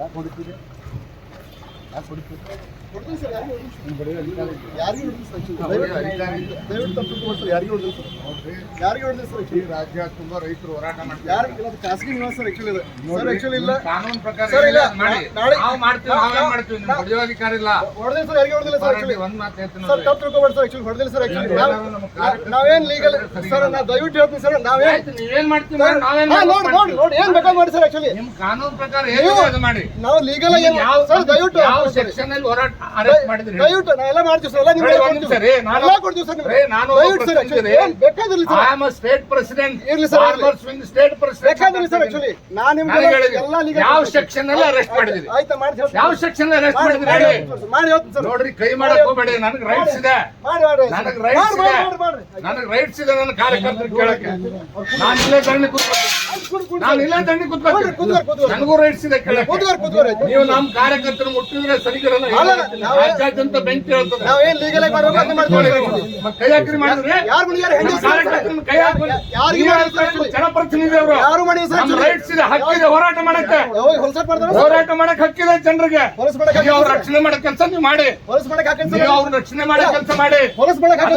ಯಾಕೆ ರಾಜ್ಯ ತುಂಬಾ ರೈತರು ಹೋರಾಟ ಮಾಡ್ತಾರೆ ಖಾಸಗಿ ನಿವಾಸ ಇಲ್ಲ ಕಾನೂನು ಪ್ರಕಾರ ನಾವೇನ್ ಲೀಗಲ್ ಸರಿ. ನಾ ದಯವಿಟ್ಟು ಹೇಳ್ತೀನಿ ಸರ್ ನಾವೇನ್ ಮಾಡ್ತೀವಿ ನೋಡಿ ನೋಡಿ ಏನ್ ಮಾಡಿ ಸರ್ ಆಕ್ಚುಲಿ ನಿಮ್ ಕಾನೂನು ಪ್ರಕಾರ ನಾವು ಲೀಗಲ್ ಆಗಿ ಸರ್ ದಯವಿಟ್ಟು ಯಾವ ಸೆಕ್ಷನ್ ಅಲ್ಲಿ ಹೋರಾಟ ಅರೆಸ್ಟ್ ಮಾಡಿದ್ರಿ. ದಯವಿಟ್ಟು ನಾ ಎಲ್ಲ ಮಾಡ್ತೀವಿ ಸರ್ ಎಲ್ಲ ನಿಮ್ಗೆ ನೋಡಿ, ಒಂದ್ ನಾನು- ಎಲ್ಲ ಕೊಡ್ತೀವಿ ಸರ್ ನಿಮ್ಗೆ. ರೀ, ನಾನು ದಯವಿಟ್ಟು ಸರ್ ಪ್ರತಿನಿಧಿ actually ರೀ. ಐ ಆಮ್ ಸ್ಟೇಟ್ ಪ್ರೆಸಿಡೆಂಟ್ ಇರ್ಲಿ ಸರ್, ಸ್ಟೇಟ್ ಬೇಕಾದಿರ್ಲಿ ಸರ್ ಆಕ್ಚುಲಿ ನಾನು ನಿಮ್ಗೆ ಎಲ್ಲ ಲೀಗಲ್ ಯಾವ ಸೆಕ್ಷನ್ ಅಲ್ಲಿ ಅರೆಸ್ಟ್ ಮಾಡಿದ್ರಿ? ಆಯ್ತಾ ಮಾಡಿ. ಯಾವ ಸೆಕ್ಷನ್ ಅರೆಸ್ಟ್ ಮಾಡಿ ಮಾಡಿದ್ರಿ ಮಾಡಿ ಹೇಳಿ ಸರ್, ಮಾಡಿ ಹೇಳ್ತೀನಿ ಸರ್. ನೋಡ್ರಿ ಕೈ ಮಾಡಕ್ ಹೋಗ್ಬೇಡಿ ನನಗೆ ರೈಟ್ಸ್ ಇದೆ. ಮಾಡಿ ಮಾಡಿ ನನಗೆ ರೈಟ್ಸ್ ಇದೆ. ನನಗೆ ರೈಟ್ಸ್ ಇದೆ ನನ್ನ ಕಾರ್ಯಕರ್ತರು ಕೇಳಕ್ಕೆ. ನಾನು ಇಲ್ಲೇ ಕೂತ್ಕೊಳ್ತೀನಿ ನಾನು ಇಲ್ಲೇ ಕೂತ್ಕೊಳ್ಳಿ. ನನಗೂ ರೈಟ್ಸ್ ಇದೆ ಕೇಳಕ್ಕೆ. ನೀವು ನಮ್ಮ ಕಾರ್ಯಕರ್ತರು ಮುಟ್ಟಿದ್ರೆ ರಾಜ್ಯಾದ್ಯಂತ ಬೆಂಕಿ ಹೇಳ್ತದೆ ನಾವೇನ್ ಲೀಗಲ್ ಆಗಿ ಮಾಡ್ಬೇಕು ಕೈ ಮಾಡಿದ್ರೆ ಯಾರು ಕೈ ಹಾಕಿ? ಜನಪ್ರತಿನಿಧಿ ಅವರು. ಸರ್ ನಮ್ಮ ರೈಟ್ಸ್ ಇದೆ ಹಕ್ಕಿದೆ ಹೋರಾಟ ಮಾಡಕ್ಕೆ. ಹೋರಾಟ ಮಾಡಕ್ ಹಕ್ಕಿದೆ ಜನರಿಗೆ. ಅವ್ರ ರಕ್ಷಣೆ ಮಾಡೋ ಕೆಲಸ ನೀವು ಮಾಡಿ. ಅವ್ರ ರಕ್ಷಣೆ ಮಾಡೋ ಕೆಲಸ ಮಾಡಿ. ನೀವೊಬ್ಬ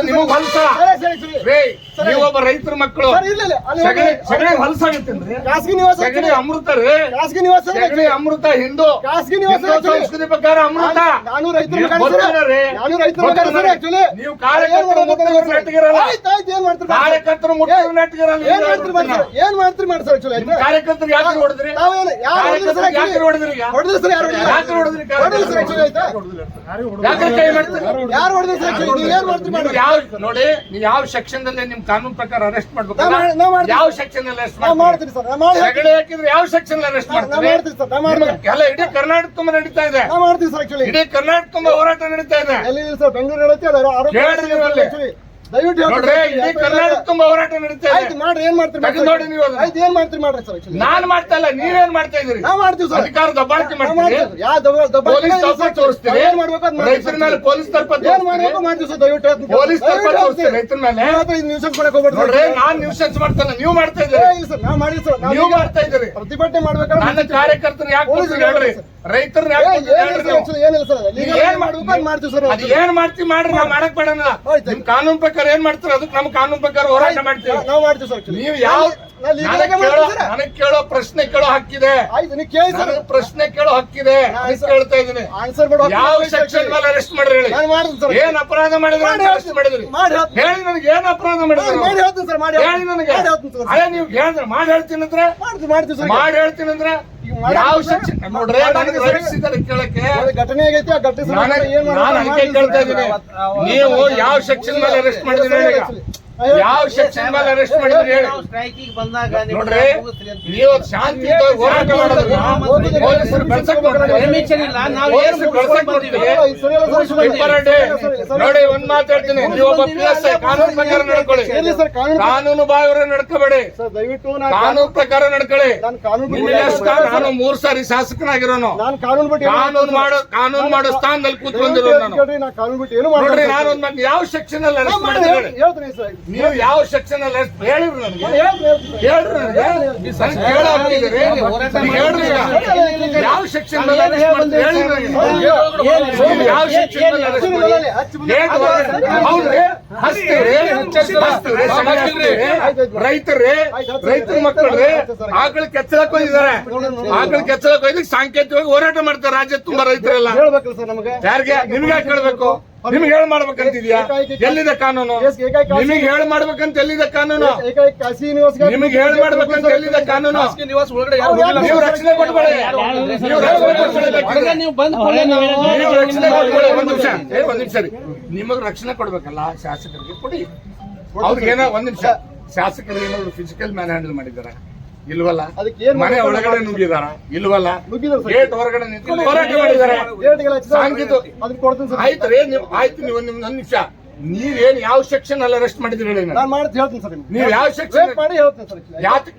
ನಿಮಗ್ ಹೊಲ್ಸ. ರೈತರ ಮಕ್ಕಳು. ಸಗಣಿ ಸಗಣಿ ಅಮೃತ ರೀ. ಖಾಸಗಿ ನಿವಾಸ ಸಗಣಿ ಅಮೃತ ಹಿಂದೂ. ಖಾಸಗಿ ನಿವಾಸ ಪ್ರಕಾರ ಅಮೃತ ನಾನು- ರೈತರು ನೀವು. ನಾನು ರೈತರ ಕಾರ್ಯಕರ್ತರು ಏನ್ ಮಾಡ್ತಾರೆ ಮಾಡ್ತೀರಿ. ಏನ್ ಮಾಡ್ತೀರಿ? ಕಾರ್ಯಕರ್ತರು ಯಾಕೆ ಹೊಡೆದ್ರಿ ತಾವೇನು ಯಾರು ಹೊಡೆದ್ರು ಸರ್ ಕಾರ್ಯಕರ್ತರು ಯಾಕೆ actually? ಹೊಡೆದ್ರಿ ಸರ್ ಯಾರು ಹೊಡೆದ್ರು? ಹೊಡೆದ್ರಿ ಸರ್ actually ಆಯ್ತಾ? ಯಾಕೆ ಕೈ ಮಾಡ್ತೀರಿ? ಯಾರು ಹೊಡೆದ್ರು ಸರ್ actually? ನೀವ್ ಏನ್ ಮಾಡ್ತೀರಿ ಮಾಡಿ ಯಾವ ನೋಡಿ ನೀವು ಯಾವ ಸೆಕ್ಷನ್ ದಲ್ಲಿ ನಿಮ್ ಕಾನೂನು ಪ್ರಕಾರ ಅರೆಸ್ಟ್ ಮಾಡ್ಬೇಕು. ಯಾವ ಸೆಕ್ಷನ್ ಅಲ್ಲಿ ಅರೆಸ್ಟ್ ಮಾಡ್ತೀರಿ? ಸರ್ ಯಾವ ಸೆಕ್ಷನ್ ಅಲ್ಲಿ ಅರೆಸ್ಟ್ ಮಾಡ್ತೀರಿ? ಸರ್ ಎಲ್ಲ ಇಡೀ ಕರ್ನಾಟಕ ತುಂಬಾ ನಡೀತಾ ಇದೆ. ಮಾಡ್ತೀವಿ ಸರ್ ಆಕ್ಚುಲಿ. ಇಡೀ ಕರ್ನಾಟಕ ತುಂಬಾ ಹೋರಾಟ ನಡೀತಾ ಇದೆ. ಎಲ್ಲಿ ಇಲ್ಲ ಸರ್ ಬೆಂಗಳೂರು ಹೇಳುತ್ತೆ ಅದು ಆರೋಗ್ಯ. ದಯವಿಟ್ಟು ನೋಡ್ರಿ ಇಡೀ ಕರ್ನಾಟಕ ತುಂಬಾ ಹೋರಾಟ ನಡೀತಾ ಆಯ್ತು ಇದೆ ಮಾಡ್ರಿ ಏನ್ ಮಾಡ್ತೀರಿ ನೋಡಿ ನೀವು ಅದನ್ನ. ಆಯ್ತು ಏನ್ ಮಾಡ್ತೀರಿ ಮಾಡ್ರಿ ಸರ್. ನಾನ್ ಮಾಡ್ತಾ ಇಲ್ಲ ನೀವೇನ್ ಮಾಡ್ತಾ ಇದ್ದೀರಿ? ನಾವ್ ಮಾಡ್ತೀವಿ ಸರ್. ಅಧಿಕಾರ ದಬ್ಬಾಳಿಕೆ ನಾವ್ ಮಾಡ್ತೀರಿ? ಮಾಡ್ತೀವಿ. ಯಾ ದಬ್ಬ- ದಬ್ಬಾಳಿಕೆ ಪೊಲೀಸ್ ಇಲ್ಲ ತಪ್ಪ ಸರ್. ತೋರಿಸ್ತೀರಿ. ನಾವ್ ಏನ್ ಮಾಡ್ಬೇಕು ಅದ್ ಮಾಡ್ತೀವಿ ರೈತರ ಮೇಲೆ ಪೊಲೀಸ್ ತಪ್ಪ ಏನ್ ತೋರಿಸ್ತೀರಿ? ಮಾಡ್ತೀವಿ ಸರ್ ದಯವಿಟ್ಟು ಹೇಳ್ತೀನಿ. ಪೊಲೀಸ್ ತಪ್ಪ ದಯವಿಟ್ಟು ತೋರಿಸ್ತೀರಿ ಹೇಳ್ತೀನಿ. ರೈತರ ಮೇಲೆ? ನಿಮ್ಮ ಹತ್ರ ಇದು nuisance ಮಾಡಕ್ ಹೋಗ್ಬೇಡ್ರಿ ಸರ್. ನೋಡ್ರಿ ನಾನ್ ನ್ಯೂಸೆನ್ಸ್ ಮಾಡ್ತಾನೆ ನೀವು ಮಾಡ್ತಾ ಏ, ಇದ್ದೀರಿ. ಇಲ್ಲ ಸರ್ ನಾವ್ ಮಾಡಿದ್ವಿ ಸರ್. ನಾವ್ ನೀವು ಈಗ ಮಾಡ್ತಾ ಇದ್ದೀರಿ. ಪ್ರತಿಭಟನೆ ಮಾಡ್ಬೇಕಾದ್ರೆ ನನ್ನ ಕಾರ್ಯಕರ್ತರು ಯಾಕೆ ಪೊಲೀಸ್ ಹೇಳ್ರಿ? ರೈತರನ್ನ ಏನ್ ಮಾಡ್ತೀವಿ ಸರ್ ಅದ್ ಏನ್ ಮಾಡ್ತೀವಿ ಮಾಡ್ರಿ ನಾವ್ ಮಾಡಕ್ ಬೇಡ ಕಾನೂನು ಪ್ರಕಾರ ಏನ್ ಮಾಡ್ತೀರ ಅದಕ್ಕೆ ನಮ್ ಕಾನೂನು ಪ್ರಕಾರ ಹೋರಾಟ ಮಾಡ್ತೀವಿ. ನಾವ್ ಮಾಡ್ತೀವಿ. ನೀವು ಯಾವ ನನಗ್ ಕೇಳೋ ಪ್ರಶ್ನೆ ಕೇಳೋ ಹಕ್ಕಿದೆ. ಆಯ್ತು ನೀವು ಕೇಳಿ ಸರ್. ಪ್ರಶ್ನೆ ಕೇಳೋ ಹಕ್ಕಿದೆ. ಕೇಳ್ತಾ ಇದ್ದೀನಿ. ಆನ್ಸರ್ ಮಾಡೋ ಯಾವ ಸೆಕ್ಷನ್. ಮೇಲೆ ಅರೆಸ್ಟ್ ಮಾಡ್ರಿ ಹೇಳಿ? ನಾನು ಮಾಡ್ತೀನಿ ಸರ್. ಏನ್ ಅಪರಾಧ ಮಾಡಿದ್ರೆ ಮಾಡಿ ಅರೆಸ್ಟ್ ಮಾಡಿದ್ರಿ? ಮಾಡಿ ಹೇಳಿ ನನಗೆ ಏನ್ ಅಪರಾಧ ಮಾಡಿ ಮಾಡಿದ್ರಿ? ಹೇಳ್ತೀನಿ ಸರ್ ಮಾಡಿ ಹೇಳಿ ನನಗೆ. ಮಾಡಿ ಹೇಳ್ತೀನಿ ಸರ್. ಅದೇ ನೀವು ಹೇಳಿದ್ರೆ ಮಾಡಿ ಹೇಳ್ತೀನಿ ಅಂದ್ರೆ? ಮಾಡ್ತೀವಿ ಮಾಡ್ತೀವಿ ಸರ್. ಮಾಡಿ ಹೇಳ್ತೀನಿ ಅಂದ್ರೆ ಯಾವ ಸೆಕ್ಷನ್ ನೋಡ್ರಿ ಮಾಡಿ ನನಗೆ ಇದ್ದಾರೆ ಕೇಳಕ್ಕೆ. ಘಟನೆ ಆಗೈತಿ ಆ ಘಟನೆ ನಾನು ಅದಕ್ಕೆ ಕೇಳ್ತಾ ಇದ್ದೀನಿ. ನೀವು ಯಾವ ಸೆಕ್ಷನ್ ಮೇಲೆ ಅರೆಸ್ಟ್ ಮಾಡಿದ್ರಿ. ಯಾವ ಸೆಕ್ಷನ್ ಮೇಲೆ ಅರೆಸ್ಟ್ ಮಾಡಿದ್ರಿ ಹೇಳಿ. ಸ್ಟ್ರೈಕಿಗೆ ಬಂದಾಗ ನೋಡ್ರಿ ನೀವು ಶಾಂತಿ ಹೋರಾಟ ಪೊಲೀಸರು ಬೆಳ್ಸಕ್ ಇಲ್ಲ, ನಾವು ಏನು ಬೆಳ್ಸಕ್. ನೋಡಿ ಒಂದ್ ಮಾತು ಹೇಳ್ತೀನಿ. ನೀವು ಒಬ್ಬ ಪಿ ಎಸ್ ಐ ಕಾನೂನು ಪ್ರಕಾರ ನಡ್ಕೊಳ್ಳಿ. ಕಾನೂನು ನಡ್ಕೋಬೇಡಿ. ಕಾನೂನು ಪ್ರಕಾರ ನಡ್ಕೊಳ್ಳಿ. ನಾನು ಮೂರ್ ಸಾರಿ ಶಾಸಕನಾಗಿರೋನು. ನಾನು ಕಾನೂನು ಮಾಡೋ ಕಾನೂನು ಮಾಡೋ ಸ್ಥಾನದಲ್ಲಿ ಕೂತ್ಕೊಂಡಿರೋ ನಾನು. ನೋಡ್ರಿ ನಾನು ಯಾವ ಸೆಕ್ಷನ್ ಅಲ್ಲಿ ಅರೆಸ್ಟ್ ಮಾಡಿ ಮಾಡಿದ್ರಿ ಹೇಳ್ತೀನಿ ಹೇಳ್ತೀನಿ ಸರ್. ನೀವು ಯಾವ ಸೆಕ್ಷನ್ ಅಲ್ಲಿ ಹೇಳಿದ್ರು ಹೇಳ್ತೀನಿ ಹೇಳ್ರಿ ನನಗೆ. ಯಾವ ಸೆಕ್ಷನ್ ಹೇಳಿ ಯಾವ ಸೆಕ್ಷನ್ ರೈತರೇ? ರೈತರ ಮಕ್ಕಳ್ರಿ ಆಕಳ ಕೆಚ್ಚಲಕ್ ಹೋಗಿದ್ದಾರೆ. ಆಕಳ ಕೆಚ್ಚಲಕ್ ಹೋಗಿ ಸಾಂಕೇತಿಕವಾಗಿ ಹೋರಾಟ ಮಾಡ್ತಾರೆ. ರಾಜ್ಯ ತುಂಬಾ ರೈತರೆಲ್ಲ. ಯಾರಿಗೆ? ನಿಮ್ಗೆ ಕೇಳ್ಬೇಕು ನಿಮ್ಗೆ ಹೇಳ್ ಮಾಡ್ಬೇಕಂತಿದ್ಯಾ? ಎಲ್ಲಿದೆ ಕಾನೂನು? ನಿಮಗೆ ಹೇಳ್ ಮಾಡ್ಬೇಕಂತ ಎಲ್ಲಿದೆ ಕಾನೂನು? ನಿಮಗೆ ಹೇಳ್ ಮಾಡ್ಬೇಕಂತ ಎಲ್ಲಿದೆ ಕಾನೂನು? ನೀವು ರಕ್ಷಣೆ ಕೊಡ್ಬೇಡಿ ನೀವು ರಕ್ಷಣೆ ಕೊಡ್ಬೇಡಿ ಒಂದ್ ನಿಮಿಷ. ಏ ಒಂದ್ ನಿಮಿಷ ರೀ. ನಿಮಗ್ ರಕ್ಷಣೆ ಕೊಡ್ಬೇಕಲ್ಲ ಶಾಸಕರಿಗೆ ಕೊಡಿ. ಅವ್ರಿಗೆ ಏನೋ ಒಂದ್ ನಿಮಿಷ. ಶಾಸಕರಿಗೆ ಏನಾದ್ರು ಫಿಸಿಕಲ್ ಮ್ಯಾನ್ ಹ್ಯಾಂಡಲ್ ಮಾಡಿದಾರ ಇಲ್ವಲ್ಲ? ಮನೆ? ಒಳಗಡೆ ನುಗ್ಗಿದಾರ? ಇಲ್ವಲ್ಲ. ಗೇಟ್ ಹೊರಗಡೆ ಹೋರಾಟ ಮಾಡಿದಾರೆ ಆಯ್ತು ರೀ ನೀವು ಆಯ್ತು ನೀವು ನಿಮ್- ಒಂದ್ ನಿಮಿಷ. ನೀವೇನ್ ಯಾವ ಸೆಕ್ಷನ್ ಅಲ್ಲಿ ಅರೆಸ್ಟ್ ಮಾಡಿದ್ರಿ ಹೇಳಿ ನಾನು ಮಾಡ್ತೀನಿ ಹೇಳ್ತೀನಿ ಸರ್ ನೀವು ಯಾವ ಸೆಕ್ಷನ್ ಮಾಡಿ ಹೇಳ್ತೀನಿ ಸರ್. ಯಾತ್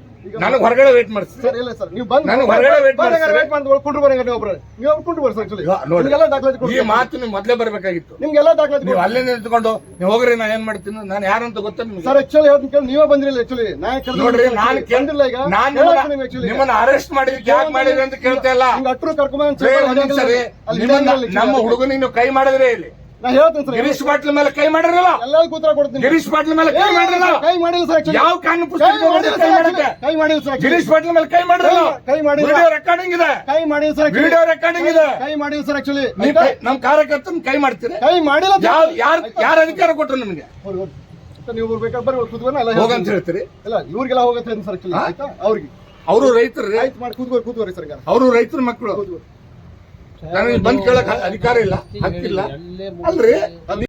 ನನಗೆ ಹೊರಗಡೆ ವೇಟ್ ಮಾಡಿಸಿ. ಸರ್ ಇಲ್ಲ ಸರ್ ನೀವು ಬಂದು ನನಗೆ ಹೊರಗಡೆ ವೇಟ್ ಮಾಡಿ ವೇಟ್ ಮಾಡಿ ಕುಂಡ್ರು ಬರಂಗ ನೀವು ಒಬ್ರು. ನೀವು ಕುಂಡ್ರು. ಈಗ ನೋಡಿ. ನಿಮ್ಗೆಲ್ಲ ದಾಖಲಾತಿ ಈ ಕೊಡ್ತೀನಿ. ಮಾತು ನೀವು ಮೊದಲೇ ಬರಬೇಕಾಗಿತ್ತು. ನಿಮ್ಗೆಲ್ಲ ದಾಖಲಾತಿ ನೀವು ಅಲ್ಲೇ ನಿಂತ್ಕೊಂಡು ನೀವು ಹೋಗ್ರಿ ನಾನು ಏನು ಮಾಡ್ತೀನಿ ನಾನು ಯಾರಂತ ಗೊತ್ತಾ ನಿಮಗೆ. ಸರ್ ಆಕ್ಚುಲಿ ಹೇಳ್ತೀನಿ ಕೇಳಿ ನೀವೇ ಬಂದಿರಲಿಲ್ಲ ಆಕ್ಚುಲಿ ನಾ ಕೇಳ್ತೀನಿ ನೋಡ್ರಿ ನಾನು ಕೇಳಿಲ್ಲ ಈಗ. ನಾನು ನಿಮ್ಮನ್ನು ನಿಮ್ಮನ್ನ ಅರೆಸ್ಟ್ ಮಾಡಿದ್ರಿ ಯಾಕೆ ಮಾಡಿದ್ರಿ ಅಂತ ಕೇಳ್ತಾ ಇಲ್ಲ. ಹಿಂಗ್ ಅಟ್ರು ಕರ್ಕೊಂಡು ನಿಮ್ಮನ್ನ ನಮ್ಮ ಹುಡುಗನಿಗೆ ನೀವು ಕೈ ಮಾಡಿದ್ರೆ ಇಲ್ಲಿ. ನಾ ಹೇಳ್ತೀನಿ ಸರ್ ಗಿರೀಶ್ ಬಾಟ್ಲ್ ಮೇಲೆ ಕೈ ಮಾಡಿರಲ್ಲ? ಎಲ್ಲರಿಗೂ ಕೊಡ್ತೀನಿ. ಗಿರೀಶ್ ಬಾಟ್ಲ್ ಮೇಲೆ ಕೈ ಮಾಡಿರಲ್ಲ? ಕೈ ಮಾಡಿಲ್ಲ ಸರ್. ಯಾವ ಕಾನೂನು ಪುಸ್ತಕ ಕೈ ಮಾಡಿಲ್ಲ ಸರ್. ಗಿರೀಶ್ ಪಾಟೀಲ್ ಮೇಲೆ ಕೈ ಮಾಡಿರಲ್ಲ? ಕೈ ಮಾಡಿಲ್ಲ. ವಿಡಿಯೋ ರೆಕಾರ್ಡಿಂಗ್ ಇದೆ. ಕೈ ಮಾಡಿಲ್ಲ ಸರ್. ವಿಡಿಯೋ ರೆಕಾರ್ಡಿಂಗ್ ಇದೆ. ಕೈ ಮಾಡಿಲ್ಲ ಸರ್ ಆಕ್ಚುಲಿ ನಮ್ಮ ಕಾರ್ಯಕರ್ತನ ಕೈ ಮಾಡ್ತೀರಿ? ಕೈ ಮಾಡಿಲ್ಲ ಯಾರು ಯಾರು ಅಧಿಕಾರ ಕೊಟ್ರು ನಿಮಗೆ? ಹೋಗಿ, ಹೋಗಿ. ನೀವು ಬರ್ಬೇಕಾದ್ರೆ ಬರ್ರಿ ಕೂತ್ಕೊಂಡು ಎಲ್ಲ ಹೋಗಂತ ಹೇಳ್ತೀನಿ. ಹೇಳ್ತೀರಿ? ಇಲ್ಲ ಇವ್ರಿಗೆಲ್ಲ ಹೋಗತ್ತೆ ಸರ್ ಆಕ್ಚುಲಿ? ಆಯ್ತಾ? ಅವ್ರಿಗೆ. ಅವರು ರೈತರು. ರೈತ ಮಾಡಿ ಕೂತ್ಕೋರಿ ಕೂತ್ಕೋರಿ ಸರ್ ಅವರು ರೈತರ ಮಕ್ಕಳು. ನನಗೆ ಬಂದ್ ಕೇಳಕ್ ಅಧಿಕಾರ ಇಲ್ಲ ಹಕ್ಕಿಲ್ಲ. ಅಲ್ರಿ?